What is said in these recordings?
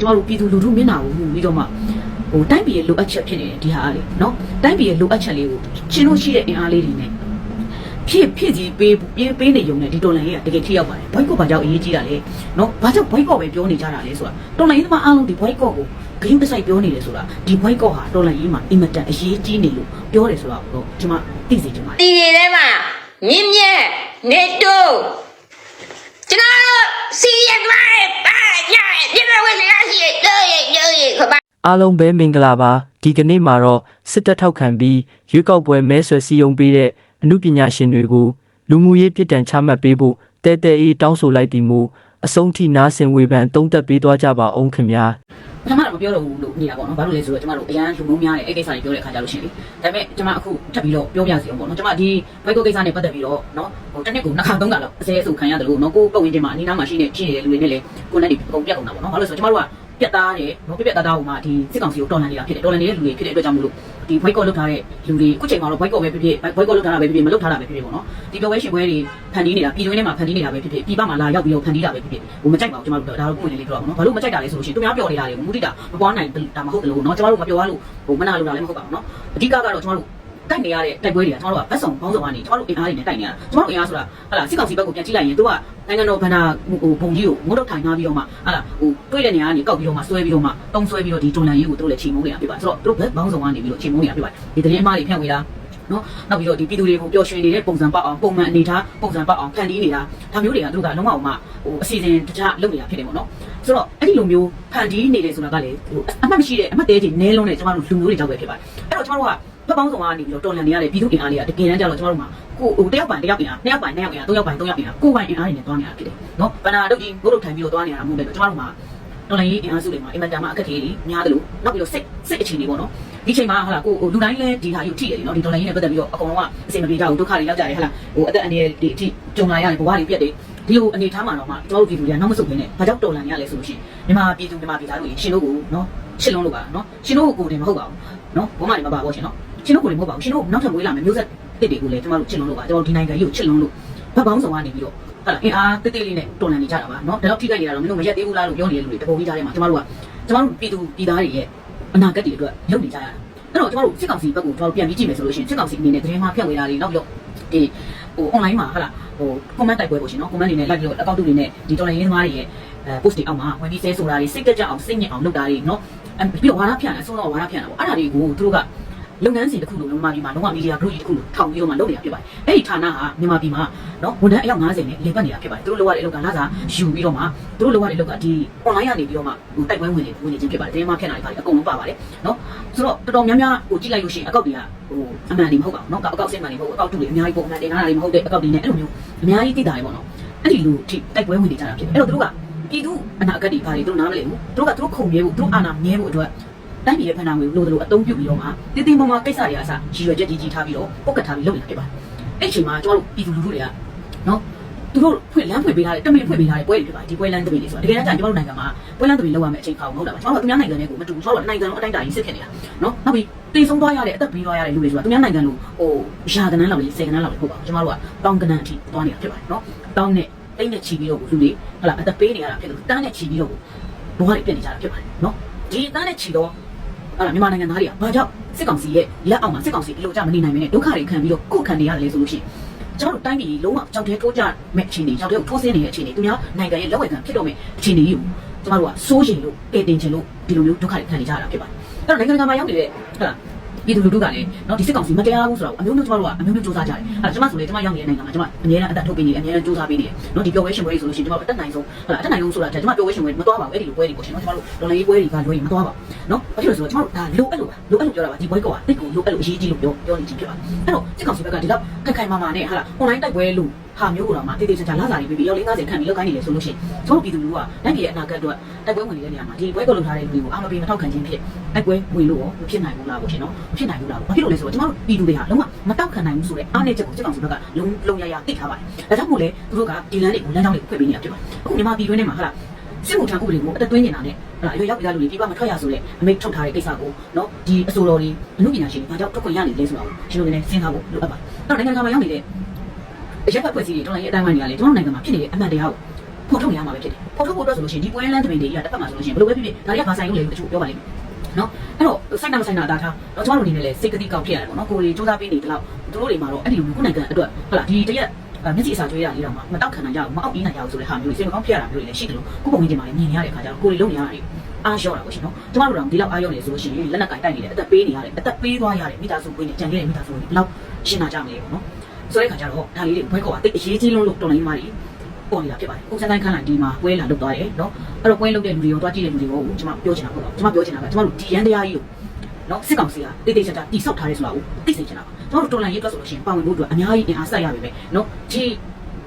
ကျမတို့ပြည်သူလူထုမျက်နှာကိုမူပြီးတော့မှဟိုတိုင်းပြည်ရဲ့လိုအပ်ချက်ဖြစ်နေတယ်ဒီဟာလေနော်တိုင်းပြည်ရဲ့လိုအပ်ချက်လေးကိုရှင်းလို့ရှိတဲ့အင်အားလေးတွေနဲ့ဖြစ်ဖြစ်ကြီးပေးပေးပေးနေုံနဲ့ဒီတော်လိုင်းကြီးကတကယ်ထိရောက်ပါတယ်ဘိုက်ကော့ဘာကြောင့်အရေးကြီးတာလဲနော်ဘာကြောင့်ဘိုက်ကော့ပဲပြောနေကြတာလဲဆိုတာတော်လိုင်းကြီးသမားအားလုံးဒီဘိုက်ကော့ကိုဂရုတစိုက်ပြောနေတယ်ဆိုတာဒီဘိုက်ကော့ဟာတော်လိုင်းကြီးမှာအင်မတန်အရေးကြီးနေလို့ပြောတယ်ဆိုတာတော့ကျွန်မသိစေချင်ပါတယ်တီတွေထဲမှာမြင့်မြတ်နေတူကျွန်တော်တို့စီရသွားတယ် အားလုံးပဲမင်္ဂလာပါဒီကနေ့မှာတော့စစ်တပ်ထောက်ခံပြီးရွေးကောက်ပွဲမဲဆွယ်စည်းရုံးပေးတဲ့အမှုပညာရှင်တွေကိုလူမှုရေးပြည်တံချမှတ်ပေးဖို့တဲတဲအေးတောင်းဆိုလိုက်ပြီးမို့ အဆုံးထိနားဆင်ဝေဖန်တုံးသက်ပေးသွားကြပါအောင်ခင်ဗျာပထမတော့မပြောတော့ဘူးလို့နေတာပေါ့နော်ဘာလို့လဲဆိုတော့ကျမတို့အရန်လူမျိုးများတယ်အဲ့ကိစ္စတွေပြောတဲ့အခါကျလို့ရှိရင်လေဒါပေမဲ့ကျမအခုထပ်ပြီးတော့ပြောပြစီအောင်ပေါ့နော်ကျမဒီဘိုက်ကိုကိစ္စနဲ့ပတ်သက်ပြီးတော့နော်ဟိုတစ်နှစ်ကိုနှစ်ခါသုံးခါလောက်အစဲအဆုခံရတယ်လို့နော်ကိုပတ်ဝန်းကျင်မှာအနီးနားမှာရှိနေရှိနေတဲ့လူတွေနဲ့လေကိုနဲ့ဒီအကုန်ပြတ်ကုန်တာပေါ့နော်ဘာလို့လဲဆိုတော့ကျမတို့ကပြတ်သားတယ်နော်ပြပြတ်သားသားဟိုမှာဒီစစ်ကောင်စီကိုတော်လှန်နေတာဖြစ်တယ်တော်လှန်နေတဲ့လူတွေဖြစ်တဲ့အတွက်ကြောင့်မလို့ ဒီဘိုက်ကောလောက်ထားတဲ့လူတွေအခုချိန်မှာတော့ဘိုက်ကောပဲဖြစ်ဖြစ်ဘိုက်ကောလောက်ထားတာပဲဖြစ်ဖြစ်မလောက်ထားတာပဲဖြစ်ဖြစ်ပေါ့နော်ဒီပြောပွဲရှင်ပွဲတွေဖန်တီးနေတာပြည်တွင်းထဲမှာဖန်တီးနေတာပဲဖြစ်ဖြစ်ပြည်ပမှာလာရောက်ပြီးတော့ဖန်တီးတာပဲဖြစ်ဖြစ်ဟိုမကြိုက်ပါဘူးကျမတို့ဒါတော့ပုံနေလေးပြောတာပေါ့နော်ဘာလို့မကြိုက်တာလဲဆိုလို့ရှိရင်သူများပြောနေတာလေမူတိတာမပွားနိုင်တာမဟုတ်တယ်လို့နော်ကျမတို့မပြောရလို့ဟိုမနာလို့တာလည်းမဟုတ်ပါဘူးနော်အဓိကကတော့ကျမတို့တို က်နေရတဲ့တိုက်ပွဲတွေကကျမတို့ကဗတ်ဆောင်ပေါင်းစုံကနေကျမတို့အင်အားတွေနဲ့တိုက်နေရတာကျမတို့အင်အားဆိုတာဟလာစစ်ကောင်စီဘက်ကိုပြန်ကြည့်လိုက်ရင်သူကနိုင်ငံတော်ဗန္ဒာဟိုဘုံကြီးကိုငုတ်တော့ထိုင်ထားပြီးတော့မှဟလာဟိုတွေးတဲ့နေရာကနေကောက်ပြီးတော့မှဆွဲပြီးတော့မှတုံးဆွဲပြီးတော့ဒီတွန်လန်ရေးကိုသူတို့လည်းချိန်မိုးနေတာပြပါဆိုတော့သူတို့ဘက်ပေါင်းစုံကနေပြီးတော့ချိန်မိုးနေတာပြပါဒီတရင်အမားတွေဖြန့်ဝေတာနော်နောက်ပြီးတော့ဒီပြည်သူတွေကိုပျော်ရွှင်နေတဲ့ပုံစံပေါက်အောင်ပုံမှန်အနေထားပုံစံပေါက်အောင်ဖန်တီးနေတာဒါမျိုးတွေကသူတို့ကလုံးဝမှဟိုအစီအစဉ်တခြားလုပ်နေတာဖြစ်တယ်ပေါ့နော်ဆိုတော့အဲ့ဒီလိုမျိုးဖန်တီးနေတယ်ဆိုတာကလည်းဟိုအမှတ်မရှိတဲ့အမှတ်သေးချင်နဲလုံးနဲ့ကျမတို့လူမျိုးတွေကြောက်ပဲဖြစ်ပါတယ်အဲ့တော့ကျမတို့က ဘက်ပေါင်းစုံကနေပြီးတော့တော်လန်နေရတဲ့ပြည်သူအင်အားတွေကတကယ်တမ်းကျတော့ကျမတို့မှာကိုဟိုတယောက်ပိုင်တယောက်အင်အားနှစ်ယောက်ပိုင်နှစ်ယောက်အင်အားသုံးယောက်ပိုင်သုံးယောက်အင်အားကိုယ်ပိုင်အင်အားတွေနဲ့တွားနေတာဖြစ်တယ်နော်ဗန္နာတို့ကြီးဘုတ်တို့ထိုင်ပြီးတော့တွားနေတာမဟုတ်ပဲကျမတို့မှာတော်လိုင်းရေးအင်အားစုတွေမှာအင်မတန်မှအခက်အခဲတွေများတယ်လို့နောက်ပြီးတော့စိတ်စိတ်အခြေအနေပေါ့နော်ဒီချိန်မှာဟာလာကိုလူတိုင်းလည်းဒီဟာယူထိတယ်နော်ဒီတော်လိုင်းရေးနဲ့ပတ်သက်ပြီးတော့အကုန်လုံးကအစိမပြေကြဘူးဒုက္ခတွေရောက်ကြတယ်ဟာလာဟိုအသက်အန္တရာယ်တွေအထိကြုံလာရတယ်ဘဝတွေပြတ်တယ်ဒီလိုအနေထားမှာတော့မှကျွန်တော်တို့ပြည်သူတွေကနောက်မဆုတ်ဘဲနဲ့ဘာကြောင့်တော်လန်ရလဲဆိုလို့ရှိရင်မြန်မာပြည်သူမြန်မာပြည်သားတို့ရှင်တို့ကိုနော်ရှင်းလုံးလို့ပါနော်ရှင်တို့ကိုကိုယ်တင်မဟုတ်ပါဘူးနော်ဘုမတွေမပါဘူးရှင်နော် ရှင်တို့ကိုယ်တင်မဟုတ်ပါဘူးရှင်တို့နောက်ထပ်မွေးလာမယ်မျိုးဆက်တစ်တွေကိုလည်းကျွန်တော်တို့ချစ်လုံးလို့ပါကျွန်တော်ဒီနိုင်ငံကြီးကိုချစ်လုံးလို့ဘက်ပေါင်းဆောင်ကနေပြီးတော့ဟာလာအင်အားတိတ်တိတ်လေးနဲ့တော်လန်နေကြတာပါနော်ဒါတော့ထိခိုက်နေတာတော့မင်းတို့မရက်သေးဘူးလားလို့ပြောနေတဲ့လူတွေတပုံကြီးကြားထဲမှာကျွန်တော်တို့ကကျွန်တော်တို့ပြည်သူပြည်သားတွေရဲ့အနာဂတ်တွေအတွက်လုပ်နေကြရတာအဲ့တော့ကျွန်တော်တို့စစ်ကောင်စီဘက်ကိုကျွန်တော်တို့ပြန်ပြီးကြည့်မယ်ဆိုလို့ရှိရင်စစ်ကောင်စီအနေနဲ့သတင်းမှာဖြန့်ဝေတာတွေနောက်ပြီးတော့ဒီဟို online မှာဟာလာဟို comment တိုက်ပွဲပေါ့ရှင်နော် comment တွေနဲ့ like ပြီးတော့ account တွေနဲ့ဒီ dollar ရင်းသမားတွေရဲ့အဲ post တွေအောက်မှာဝင်ပြီးဆဲဆိုတာတွေစိတ်ကြကြအောင်စိတ်ညစ်အောင်လုပ်တာတွေနော်အဲပြီးတော့ဝါဒဖြန့်အဆုံးတော့ဝါဒဖြန့်တာပေါ့အဲ့ဒါတွေကိုသူတို့က လုပ်ငန်းစဉ်တစ်ခုလုံးမြန်မာပြည်မှာလုံးဝမီဒီယာ group ကြီးတစ်ခုလုံးထောင်ပြီးတော့မှလုပ်နေတာဖြစ်ပါတယ်။အဲ့ဒီဌာနဟာမြန်မာပြည်မှာနော်ဝန်ထမ်းအယောက်90နဲ့လေပတ်နေတာဖြစ်ပါတယ်။သူတို့လုပ်ရတဲ့အလုပ်ကလာစားယူပြီးတော့မှသူတို့လုပ်ရတဲ့အလုပ်ကဒီ online ကနေပြီးတော့မှဟိုတိုက်ပွဲဝင်နေဝင်နေခြင်းဖြစ်ပါတယ်။တင်းမဖြတ်နိုင်ပါတယ်အကုန်လုံးပါပါတယ်။နော်ဆိုတော့တော်တော်များများဟိုကြည့်လိုက်လို့ရှိရင်အကောက်တွေကဟိုအမှန်တွေမဟုတ်ပါဘူးနော်။အကောက်စင်မှန်တွေမဟုတ်ဘူးအကောက်တူတွေအများကြီးပုံမှန်တင်ထားတာတွေမဟုတ်တဲ့အကောက်တွေနဲ့အဲ့လိုမျိုးအများကြီးသိတာတွေပေါ့နော်။အဲ့ဒီလိုထိတိုက်ပွဲဝင်နေကြတာဖြစ်တယ်။အဲ့တော့သူတို့ကပြည်သူအနာဂတ်တွေဘာတွေသူတို့နားမလည်ဘူး။သူတို့ကသူတို့ခုံရဲဖို့သူတို့အာဏာမြဲဖို့အတွက် တိုင်းပြည်ရဲ့ဖန်တာငွေလို့တို့အသုံးပြုပြီးတော့မှတင်းတင်းပေါ်မှာကိစ္စတွေအစရည်ရွယ်ချက်ကြီးကြီးထားပြီးတော့ပုတ်ကတ်ထားပြီးလုပ်နေတာဖြစ်ပါတယ်။အဲ့ဒီအချိန်မှာကျွန်တော်တို့ပြည်သူလူထုတွေကနော်သူတို့ဖွင့်လမ်းဖွင့်ပေးထားတဲ့တမင်ဖွင့်ပေးထားတဲ့ပွဲတွေဖြစ်ပါတယ်ဒီပွဲလမ်းတမင်တွေဆိုတာတကယ်တမ်းကျကျွန်တော်တို့နိုင်ငံမှာပွဲလမ်းတမင်လောက်ရမယ့်အချိန်ခါကိုမဟုတ်တာပါကျွန်တော်တို့ကသူများနိုင်ငံတွေကိုမတူဘူးကျွန်တော်တို့ကနိုင်ငံလုံးအတိုင်းအတာကြီးစစ်ဖြစ်နေတာနော်နောက်ပြီးတေဆုံးသွားရတဲ့အသက်ပေးသွားရတဲ့လူတွေဆိုတာသူများနိုင်ငံလိုဟိုရာကနန်းလောက်လေးဆယ်ကနန်းလောက်လေးဟုတ်ပါဘူးကျွန်တော်တို့ကတောင်းကနန်းအထိသွားနေတာဖြစ်ပါတယ်နော်တောင်းနဲ့တိတ်နဲ့ချီပြီးတော့လူတွေဟလာအသက်ပေးနေရတာဖြစ်လို့တန်းနဲ့ချီပြီးတော့ဘဝတွေပြည့်နေကြတာဖြစ်ပါတယ်နော်ဒီတန်းနဲ့ချီတော့ အဲ့ဒါမြန်မာနိုင်ငံသားတွေကဘာကြောင့်စစ်ကောင်စီရဲ့လက်အောက်မှာစစ်ကောင်စီအလိုကြမနေနိုင်မနဲ့ဒုက္ခတွေခံပြီးတော့ကိုယ်ခံနေရတယ်လေဆိုလို့ရှိရင်ကျွန်တော်တို့တိုင်းပြည်လုံးဝကြောက်တဲထိုးကြမဲ့အခြေအနေကြောက်တဲကိုထိုးဆင်းနေတဲ့အခြေအနေသူများနိုင်ငံရဲ့လက်ဝဲခံဖြစ်တော့မဲ့အခြေအနေကြီးကိုကျွန်တော်တို့ကစိုးချင်လို့ကဲတင်ချင်လို့ဒီလိုမျိုးဒုက္ခတွေခံနေကြတာဖြစ်ပါတယ်အဲ့တော့နိုင်ငံတကာမှာရောက်နေတဲ့ဟုတ်လား ပြည်သူလူထုကလည်းနော်ဒီစစ်ကောင်စီမတရားဘူးဆိုတော့အမျိုးမျိုးကျမတို့ကအမျိုးမျိုးစူးစမ်းကြတယ်အဲ့ဒါကျမဆိုလေကျမရောက်နေတဲ့နိုင်ငံမှာကျမအများအားအသက်ထုတ်ပေးနေအများအားစူးစမ်းပေးနေတယ်နော်ဒီပျော်ဝဲရှင်ပွဲတွေဆိုလို့ရှိရင်ကျမတို့အသက်နိုင်ဆုံးဟုတ်လားအသက်နိုင်ဆုံးဆိုတာကျမပျော်ဝဲရှင်ပွဲမတော်ပါဘူးအဲ့ဒီလိုပွဲတွေကိုရှင်နော်ကျမတို့ဒေါ်လာရေးပွဲတွေကလွှဲရင်မတော်ပါဘူးနော်ဘာဖြစ်လို့ဆိုတော့ကျမတို့ဒါလိုအဲ့လိုပါလိုအဲ့လိုပြောတာပါဒီပွဲကောတိတ်ကိုလိုအဲ့လိုအရေးကြီးလို့ပြောပြောနေကြည့်ဖြစ်ပါအဲ့တော့စစ်ကောင်စီဘက်ကဒီလောက်ခိုင်ခိုင်မာမာနဲ့ဟုတ်လားအွန်လိုင်းတိုက်ပွဲလို့ဟာမျိုးကိုတော့မှတိတိကျကျလာစာတွေပြီးပြီးရောက်50ခန့်ပြီးလောက်ကိုင်းနေတယ်ဆိုလို့ရှိရင်ကျွန်တော်ပြည်သူလူကနိုင်ပြည်ရဲ့အနာဂတ်အတွက်တိုက်ပွဲဝင်နေတဲ့နေရာမှာဒီပွဲကောလုပ်ထားတဲ့လူတွေကိုအားမပေးမထောက်ခံခြင်းဖြစ်တိုက်ပွဲဝင်လို့ရောမဖြစ်နိုင်ဘူးလားပေါ့ရှင်နော်မဖြစ်နိုင်ဘူးလားဘာဖြစ်လို့လဲဆိုတော့ကျွန်တော်တို့ပြည်သူတွေဟာလုံးဝမတောက်ခံနိုင်ဘူးဆိုတဲ့အားနည်းချက်ကိုစစ်ကောင်စီဘက်ကလုံးလုံးရရသိထားပါတယ်ဒါကြောင့်မို့လဲသူတို့ကဒီလမ်းတွေကိုလမ်းကြောင်းတွေကိုဖွင့်ပေးနေတာဖြစ်ပါတယ်အခုမြန်မာပြည်တွင်းထဲမှာဟာလားစစ်မှုထမ်းဥပဒေကိုအသက်သွင်းနေတာနဲ့ဟာလားအရွယ်ရောက်ပြီးသားလူတွေပြပမထွက်ရဆိုတဲ့အမိတ်ထုတ်ထားတဲ့ကိစ္စကိုနော်ဒီအဆိုတော်တွေအမှုပညာရှင်တွေဘာကြောင့်ထွက်ခွင့်ရနေလဲဆိုတာကိုရှင်တို့လည်းစဉ်းစားဖို့လိုအပ်ပါတယ်အဲ့တော့နိုင်ငံတကာမှာရောက်နေတဲ့ အရက်ဖက်ဖွဲ့စည်းတွေတော်လိုင်းရဲ့အတိုင်းဝိုင်းတွေကလည်းကျွန်တော်နိုင်ငံမှာဖြစ်နေတဲ့အမှန်တရားကိုဖော်ထုတ်နေရမှာပဲဖြစ်တယ်ဖော်ထုတ်ဖို့အတွက်ဆိုလို့ရှိရင်ဒီပွဲလန်းသမင်တွေကြီးကတစ်ဖက်မှာဆိုလို့ရှိရင်ဘယ်လိုပဲဖြစ်ဖြစ်ဒါတွေကဘာဆိုင်လို့လဲလို့တချို့ပြောပါလိမ့်မယ်နော်အဲ့တော့စိုက်တာမဆိုင်တာဒါထားတော့ကျမတို့အနေနဲ့လည်းစိတ်ကတိကောက်ဖြစ်ရတယ်ပေါ့နော်ကိုယ်တွေစူးစမ်းပေးနေတယ်လို့သူတို့တွေမှာတော့အဲ့ဒီလိုခုနိုင်ငံအတွက်ဟုတ်လားဒီတရက်မျက်စိအစာကျွေးရလေးတော့မှမတောက်ခံနိုင်ကြဘူးမအောက်ပြီးနိုင်ကြဘူးဆိုတဲ့ဟာမျိုးစိတ်မကောင်းဖြစ်ရတာမျိုးတွေလည်းရှိတယ်လို့ကိုပုံကြီးတင်ပါလေမြင်နေရတဲ့အခါကျတော့ကိုယ်တွေလုံးနေရတယ်အားလျှော့တာပေါ့ရှင်နော်ကျမတို့တော့ဒီလောက်အားလျော့နေဆိုလို့ရှိရင်လက်နက်ကင်တိုက်နေတယ်အသက်ပေးနေရတယ်အသက်ပေးသွားရတယ်မိသားစုပေးနေကြံခဲ့တဲ့မိသားစုတွေဘယ်လောက်ရှင်းလာကြမလဲပေါ့နော် ဆိုတဲ့အခါကျတော့ဒါလေးတွေဘွဲကောကတိတ်အရေးကြီးလုံးလို့တော်လိုင်းမားတွေပေါ်နေတာဖြစ်ပါတယ်။ကိုစန်းတိုင်းခန်းလိုက်ဒီမှာပွဲလာလုပ်သွားတယ်နော်။အဲ့တော့ပွဲလုပ်တဲ့လူတွေရောတွားကြည့်တဲ့လူတွေရောကျွန်မပြောချင်တာပေါ့နော်။ကျွန်မပြောချင်တာကကျွန်မတို့ဒီရန်တရားကြီးကိုနော်စစ်ကောင်စီကတိတ်တိတ်ချာချာတိဆောက်ထားတယ်ဆိုတာကိုသိစေချင်တာပါ။ကျွန်တော်တို့တော်လန်ရေးအတွက်ဆိုလို့ရှိရင်ပါဝင်ဖို့အတွက်အများကြီးအင်အားဆက်ရပြီပဲနော်။ဒီ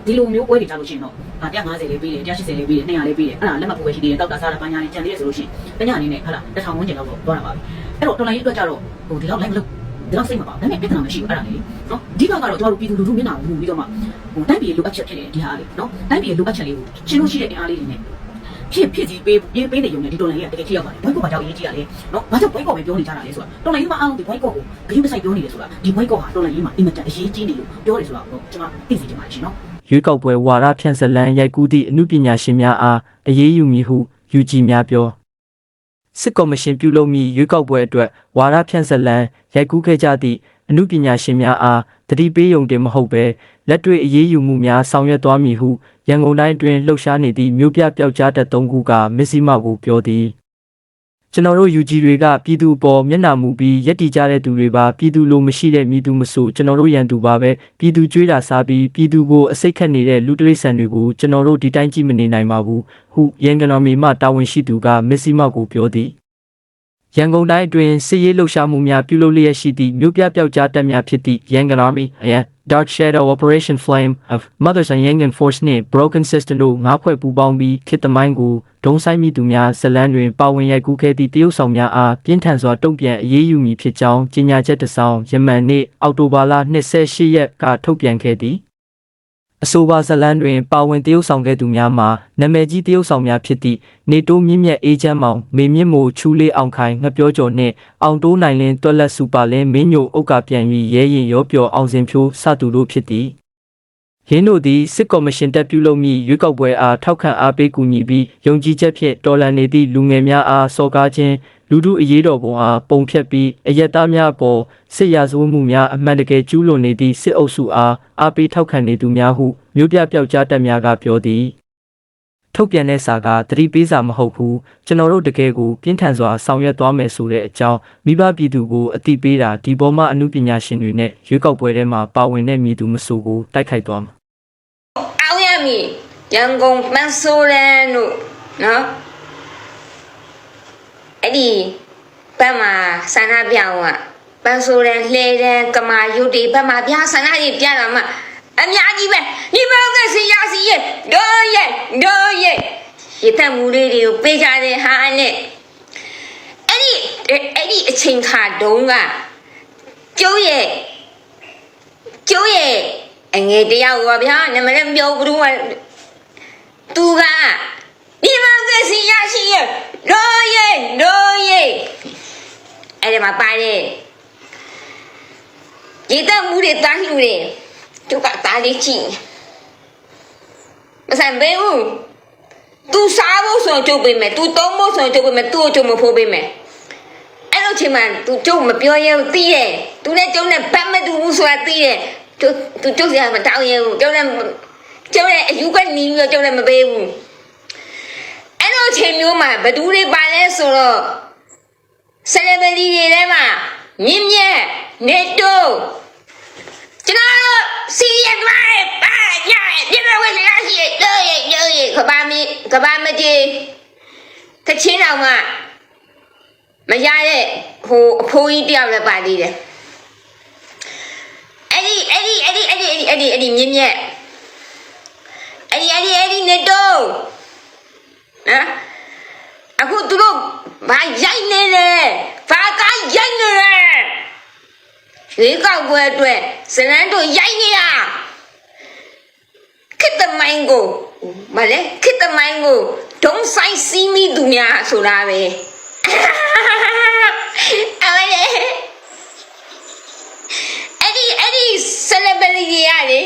ဒီလိုမျိုးပွဲတွေကြလို့ရှိရင်တော့150လေးပေးတယ်180လေးပေးတယ်200လေးပေးတယ်အဲ့ဒါလက်မှတ်ဖို့ပဲရှိသေးတယ်တောက်တာစားတာပညာလေးကြံသေးတယ်ဆိုလို့ရှိရင်တညအနေနဲ့ဟာလားတစ်ထောင်ဝန်းကျင်လောက်တော့သွားတာပါပဲအဲ့တော့တော်လိုင်းရေးအတွက်ကြတော့ဟိုဒီလောက်လိုက်မလို့ ဒီလောက်စိတ်မပါဘူးဒါပေမဲ့ပြဿနာမရှိဘူးအဲ့ဒါလေးနော်အဓိကကတော့ကျွန်တော်တို့ပြည်သူလူထုမျက်နှာကိုမူပြီးတော့မှဟိုတိုက်ပြည်လိုအပ်ချက်ဖြစ်နေတယ်ဒီဟာလေးနော်တိုက်ပြည်လိုအပ်ချက်လေးကိုရှင်းလို့ရှိတဲ့အင်အားလေးတွေနဲ့ဖြစ်ဖြစ်စီပေးရေးပေးနေရုံနဲ့ဒီတော်လိုင်းရေးကတကယ်ထိရောက်ပါတယ်ဘိုက်ကောဘာကြောင့်အရေးကြီးရလဲနော်ဘာကြောင့်ဘိုက်ကောပဲပြောနေကြတာလဲဆိုတာတော်လိုင်းရေးမှာအားလုံးဒီဘိုက်ကောကိုဂရုမစိုက်ပြောနေတယ်ဆိုတာဒီဘိုက်ကောဟာတော်လိုင်းရေးမှာအင်မတန်အရေးကြီးနေလို့ပြောတယ်ဆိုတာကိုကျွန်မသိစေချင်ပါတယ်ရှင်နော်ရွေးကောက်ပွဲဝါရဖြန့်စလန်ရိုက်ကူးသည့်အမှုပညာရှင်များအားအရေးယူမည်ဟုယူကြည်များပြော စစ်ကော်မရှင်ပြုလုပ်မည့်ရွေးကောက်ပွဲအတွက်ဝါရဖြန့်စလန်ရိုက်ကူးခဲ့ကြသည့်အမှုပညာရှင်များအားတတိပေးယုံတင်မဟုတ်ဘဲလက်တွေ့အရေးယူမှုများဆောင်ရွက်သွားမည်ဟုရန်ကုန်တိုင်းတွင်လှုပ်ရှားနေသည့်မြို့ပြပျောက်ကြားတပ်၃ခုကမစ္စည်းမကိုပြောသည် ကျွန်တော်တို့ UG တွေကပြည်သူအပေါ်မျက်နှာမူပြီးရက်တီကြတဲ့သူတွေပါပြည်သူလိုမရှိတဲ့မိသူမဆိုကျွန်တော်တို့ရန်သူပါပဲပြည်သူကြွေးတာစားပြီးပြည်သူကိုအစိတ်ခတ်နေတဲ့လူတရိษံတွေကိုကျွန်တော်တို့ဒီတိုင်းကြည့်မနေနိုင်ပါဘူးဟုရန်ကုန်မီမှတာဝန်ရှိသူကမစ္စည်းမကိုပြောသည် ရန်ကုန်တိုင်းအတွင်းစစ်ရေးလှုပ်ရှားမှုများပြုလုပ်လျက်ရှိသည့်မြို့ပြပျောက်ကြားတပ်များဖြစ်သည့် Yangon Army and Dark Shadow Operation Flame of Mothers and Yangon Force နှင့် Broken System တို့ငါးဖွဲ့ပူးပေါင်းပြီးခေတ်သမိုင်းကိုဒုံဆိုင်မိသူများဇလန်းတွင်ပါဝင်ရိုက်ကူးခဲ့သည့်တရုတ်ဆောင်များအားပြင်းထန်စွာတုံ့ပြန်အရေးယူမည်ဖြစ်ကြောင်းကြေညာချက်တစ်စောင်ယမန်နေ့အောက်တိုဘာလ28ရက်ကထုတ်ပြန်ခဲ့သည် အဆိုပါဇတ်လန်းတွင် ပါဝင်တရုတ်ဆောင်ခဲ့သူများမှာနာမည်ကြီးတရုတ်ဆောင်များဖြစ်သည့်နေတိုးမြင့်မြတ်အေးချမ်းမောင်မေမြင့်မိုချူလေးအောင်ခိုင်ငပြောကျော်နှင့်အောင်တိုးနိုင်လင်းတွက်လက်စူပါလင်းမင်းညိုအုတ်ကပြန်ပြီးရဲရင်ရောပျော်အောင်စင်ဖြိုးစသူတို့ဖြစ်သည်ရင်းတို့သည်စစ်ကော်မရှင်တက်ပြုလုပ်မည့်ရွေးကောက်ပွဲအားထောက်ခံအားပေးကူညီပြီးယုံကြည်ချက်ဖြင့်တော်လှန်နေသည့်လူငယ်များအားစော်ကားခြင်း လူထုအရေးတော်ပုံအားပုံဖြတ်ပြီးအယက်သားများအပေါ်စစ်ရာဇဝတ်မှုများအမှန်တကယ်ကျူးလွန်နေသည့်စစ်အုပ်စုအားအားပေးထောက်ခံနေသူများဟုမြို့ပြပျောက်ကြားတပ်များကပြောသည်ထုတ်ပြန်တဲ့စာကသတိပေးစာမဟုတ်ဘူးကျွန်တော်တို့တကယ်ကိုပြင်းထန်စွာဆောင်ရွက်သွားမယ်ဆိုတဲ့အကြောင်းမိဘပြည်သူကိုအသိပေးတာဒီပေါ်မှာအမှုပညာရှင်တွေနဲ့ရွေးကောက်ပွဲထဲမှာပါဝင်တဲ့မည်သူမဆိုကိုတိုက်ခိုက်သွားမှာအောင်ရမည်ရန်ကုန်ပန်းဆိုးရန်တို့နော် အဲ့ဒီဘက်မှာဆန္ဒပြအောင်ကပန်းဆိုးရန်လှဲရန်ကမာယုတ်ဒီဘက်မှာပြဆန္ဒကြီးပြတာမှအများကြီးပဲဒီမောင်ကစီရစီရဲ့ဒိုးရဲ့ဒိုးရဲ့ရတဲ့မူလေးတွေကိုပေးကြတဲ့ဟာနဲ့အဲ့ဒီအဲ့ဒီအချိန်ခါတုန်းကကျိုးရဲ့ကျိုးရဲ့အငယ်တယောက်ပါဗျာနမလည်းမပြောဘူးကသူကဒီမှာကစီရရှိရရိုးရဲ့ရိုးရဲ့အဲ့ဒီ မှာပါတယ်ဒီတမှုတွေတားလှူတယ်သူကတားလေးကြည့်မဆိုင်ဘေးဘူး तू စားဖို့ဆိုရင်ကျုပ်ပေးမယ် तू သုံးဖို့ဆိုရင်ကျုပ်ပေးမယ် तू ကိုကျုပ်မဖို့ပေးမယ်အဲ့လိုချိန်မှာ तू ကျုပ်မပြောရဘူးသိရဲ့ तू နဲ့ကျုပ်နဲ့ဘတ်မတူဘူးဆိုတာသိရဲ့ तू तू ကျုပ်စရာမတောင်းရဘူးကျုပ်နဲ့ကျုပ်နဲ့အယူကနီးပြီးတော့ကျုပ်နဲ့မပေးဘူးအဲ့လိုချိန်မျိုးမှာဘသူတွေပါလဲဆိုတော့ celebrity တွေထဲမှာမြင့်မြတ်နေတိုးကျွန်တော်တို့စီရမိုင်းပါရပြည့်ဝနေရရှိတော့ရတော့ရကဘာမီကဘာမကြီးတချင်းတော်မှာမရတဲ့ဟိုအဖိုးကြီးတယောက်လည်းပါသေးတယ်အဲ့ဒီအဲ့ဒီအဲ့ဒီအဲ့ဒီအဲ့ဒီအဲ့ဒီမြင့်မြတ်အဲ့ဒီအဲ့ဒီအဲ့ဒီနေတိုးနော်အခုသူတို့ ဘာရိုက်နေလဲဘာကရိုက်နေလဲရွေးကောက်ပွဲအတွက်ဇလန်းတို့ရိုက်နေရခစ်တမိုင်းကိုမလဲခစ်တမိုင်းကိုဒုံဆိုင်စီမီသူများဆိုတာပဲအမလေးအဲ့ဒီအဲ့ဒီ celebrity ရလေ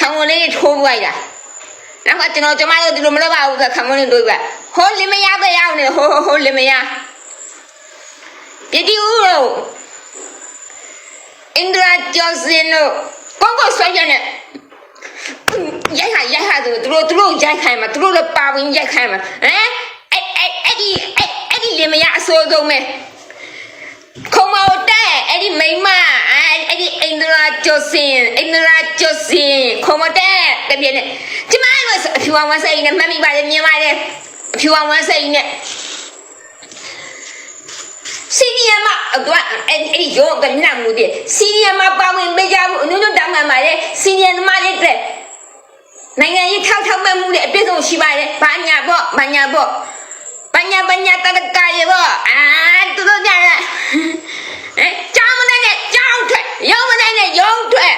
ခေါင်းလေးထိုးလိုက်တာနောက်ကကျွန်တော်ကျမတို့ဒီလိုမလုပ်ပါဘူးဆိုခမွန်းနေတို့ပဲ ဟိုလင်မယားပဲရောက်နေဟိုဟိုဟိုလင်မယားပြတီဦးတို့အင်ဒရာကျော်စင်တို့ကိုကိုဆွဲရနေရိုက်ခါရိုက်ခါသူတို့သူတို့ရိုက်ခိုင်းမှာသူတို့လည်းပါဝင်ရိုက်ခိုင်းမှာဟမ်အဲ့အဲ့အဲ့ဒီအဲ့အဲ့ဒီလင်မယားအစိုးဆုံးပဲခုံမတဲ့အဲ့ဒီမိမအဲ့အဲ့ဒီအိန္ဒရာကျော်စင်အိန္ဒရာကျော်စင်ခုံမတဲ့တပြည့်နဲ့ကျမတို့အဖြူအောင်ဝမ်းစိတ်နဲ့မှတ်မိပါတယ်မြင်ပါတယ် အဖြူအောင်ဝမ်းစိတ်နဲ့စီနီယမတော့အဲ့အဲ့ဒီရောကနမှုတဲ့စီနီယမပါဝင်ပေးကြဘူးအနုတို့တောင်းပန်ပါတယ်စီနီယသမားလေးတဲ့နိုင်ငံရေးထောက်ထောက်မဲ့မှုနဲ့အပြည့်စုံရှိပါတယ်ဘာညာပေါ့ဘာညာပေါ့ပညာပညာတတကရေဘောအာသူတို့ကြရအဲကြောင်းမတဲ့ကြောင်းထွက်ရုံမတဲ့ရုံထွက်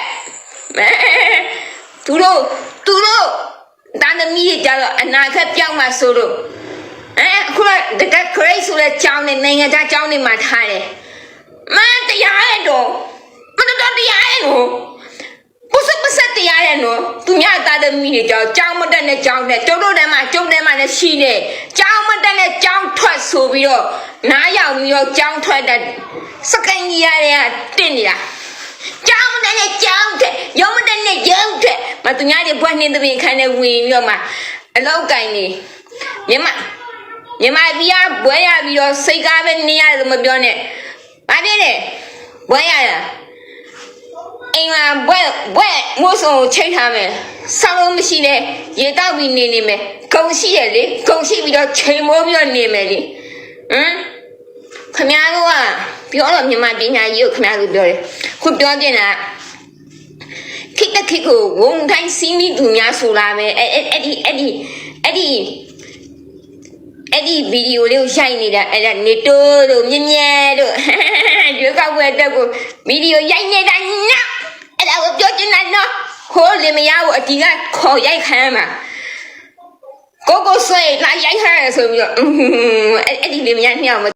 မဲသူတို့သူတို့တန်သမီးကြတော့အနာခက်ပြောင်းမှဆိုလို့ အဲအခုတကခရိတ်ဆိုတဲ့ကြောင်းနဲ့နိုင်ငံခြားကြောင်းတွေမှာထားတယ်မတရားရဲ့တော့မတော်တရားရဲ့နော်ပုစပစတရားရဲ့နော်သူများသားသမီးတွေကြောင်းကြောင်းမတက်နဲ့ကြောင်းနဲ့ကျုပ်တို့တည်းမှာကျုပ်တည်းမှာလည်းရှိနေကြောင်းမတက်နဲ့ကြောင်းထွက်ဆိုပြီးတော့နားရောက်ပြီးတော့ကြောင်းထွက်တဲ့စကန်ကြီးရတဲ့တင့်နေတာကြောင်းမတက်နဲ့ကြောင်းထွက်ရုံမတက်နဲ့ရုံထွက်မသူများတွေဘွက်နှင်းသပင်ခန်းနဲ့ဝင်ပြီးတော့မှအလောက်ကင်နေမြမ မြမပြားဘွဲရပြီးတော့စိတ်ကားပဲနေရတယ်လို့မပြောနဲ့ဘာဖြစ်လဲဘွဲရတာအိမ်မှာဘွဲ့ဘွဲ့မိုးစုံကိုချိတ်ထားမယ်ဆောင်းလို့မရှိနဲ့ရေတောက်ပြီးနေနေမယ်ဂုံရှိရလေဂုံရှိပြီးတော့ချိန်မိုးပြီးတော့နေမယ်လေဟမ်ခမ ्या တို့ကပြောတော့မြန်မာပညာရေးကိုခမ ्या တို့ပြောတယ်ခုပြောတင်တာခိတခိကိုဝုံတိုင်းစီးမိသူများဆိုလာမယ်အဲ့အဲ့အဲ့ဒီအဲ့ဒီအဲ့ဒီ အဲ့ဒီဗီဒီယိုလေးကိုရိုက်နေတာအဲ့ဒါနေတိုးတို့မြင်းမြဲတို့ရွေးကောက်ပွဲအတွက်ကိုဗီဒီယိုရိုက်နေတာနော်အဲ့ဒါကိုပြောချင်တာနော်ဟိုလင်မယားကိုအတီကခေါ်ရိုက်ခံမှာကိုကိုဆွဲလာရိုက်ခါရဆိုပြီးတော့အင်းအဲ့အဲ့ဒီလင်မယားနှစ်ယောက်မ